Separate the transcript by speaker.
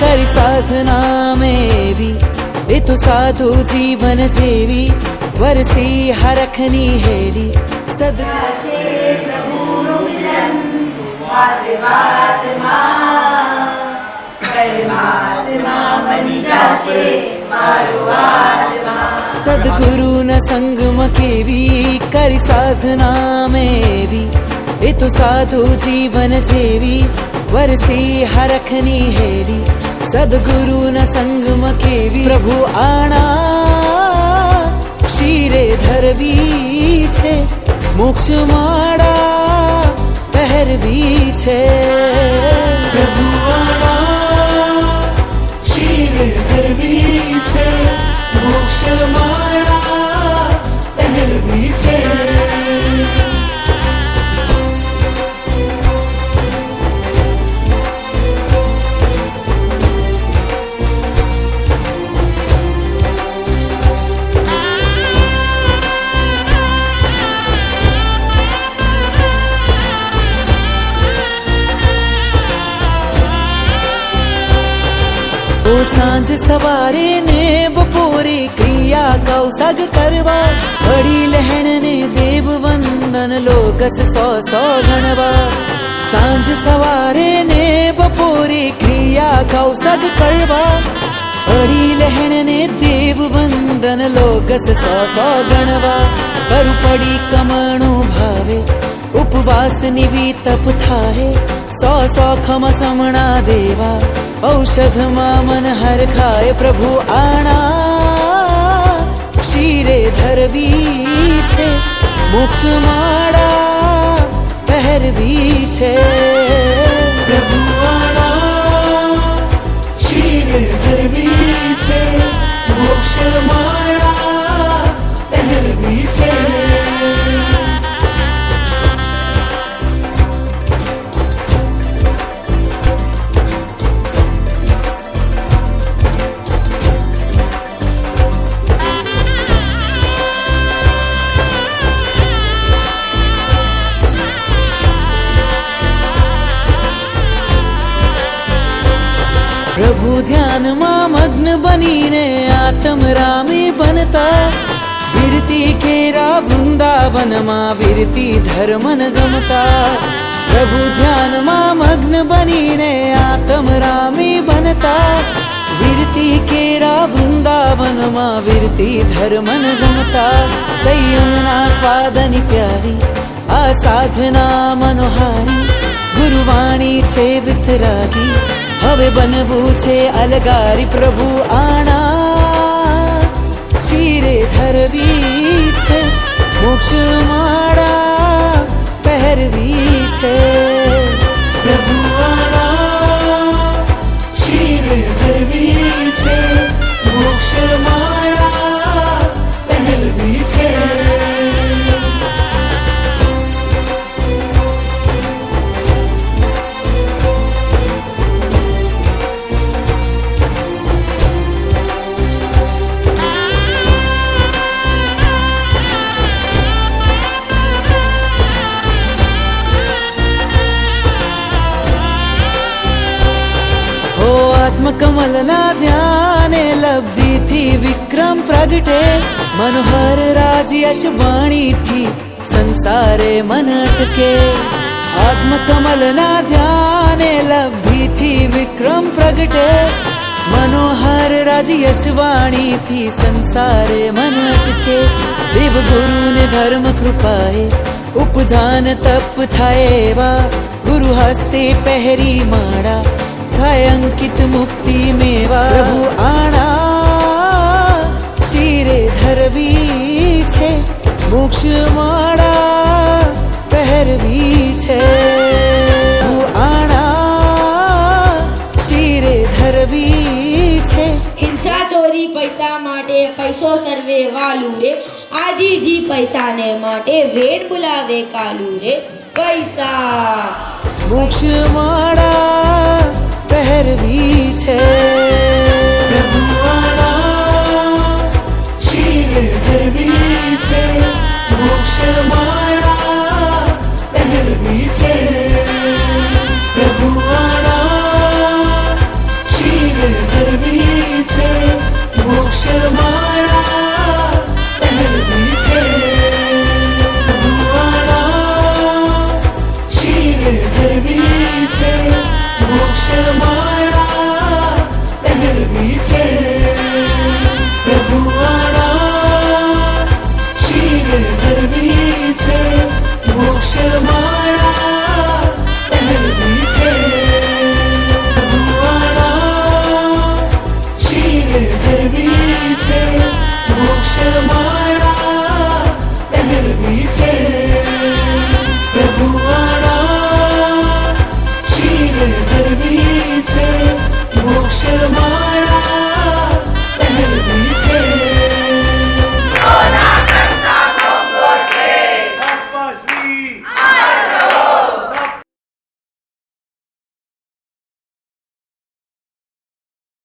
Speaker 1: કરી સાધના મેવી એ તો સાધુ જીવન જેવી વરસી હરખની હેરી સદકા સદગુરુના સંગમાં કેવી કરી સાધના મેવી એ તો સાધુ જીવન જેવી વરસી હરખની હેરી સદગુરુના સંગમાં કેવી પ્રભુ આણા શિરે ધરવી છે મોક્ષ માળા પહેરવી છે. પ્રભુ ધરવી છે. ઓ સાંજ સવારે ને બપોરે ક્રિયા કૌસગ કરવા વડી લહેણ ને દેવ વંદન લોકસ સો સો ગણવા સાંજ સવારે ને બપોરે ક્રિયા કૌસગ કરવા અડી લહેણ ને દેવ વંદન લોકસ સો સો ગણવા કરું પડી કમણું ભાવે ઉપવાસ નિવી તપ થાય સો સો ખમ સમણા દેવા ઔષધમાં મન હર ખાય પ્રભુ આણા. શિરે ધરવી છે, મોક્ષ માળા પહેરવી છે. પ્રભુ આણા. ધ્યાનમાં મગ્ન બનીને આતમ રામી બનતા. વિરતી કેરા વૃંદાવનમાં વિરતી ધર્મન ગમતા. પ્રભુ ધ્યાનમાં મગ્ન બનીને આતમ રામી બનતા. વિરતી કેરા વૃંદાવનમાં વિરતી ધર્મન ગમતા. સંયમના સ્વાદની પ્યારી, આ સાધના મનોહારી. ગુરુવાણી છે વિતરાગી હવે બનવું છે અલગારી પ્રભુ આણા. શિરે ધરવી છે મોક્ષ માળા પહેરવી છે. આત્મકમલના ધ્યાને લબ્ધિથી વિક્રમ પ્રગટે. મનોહર રાજ યશ વાણીથી સંસારે મન અટકે. આત્મકમલના ધ્યાને લબ્ધિથી વિક્રમ પ્રગટે. મનોહર રાજ યશ વાણીથી સંસારે મન અટકે. દેવ ગુરુને ધર્મ કૃપાએ, ઉપધાન તપ થાય એવા. ગુરુ હસ્તે પહેરી માળા થાય અંકિત મુક્તિ મેવા પ્રભુ આણા શિરે ધરવી છે મોક્ષ માળા પહેરવી છે આણા શિરે ધરવી છે
Speaker 2: હિંસા ચોરી પૈસા માટે પૈસો સર્વે વાલું રે આજીજી પૈસાને માટે વેણ બોલાવે કાલુ રે પૈસા
Speaker 1: મોક્ષ માળા પહેરવી છે શિર ધરવી છે મોક્ષ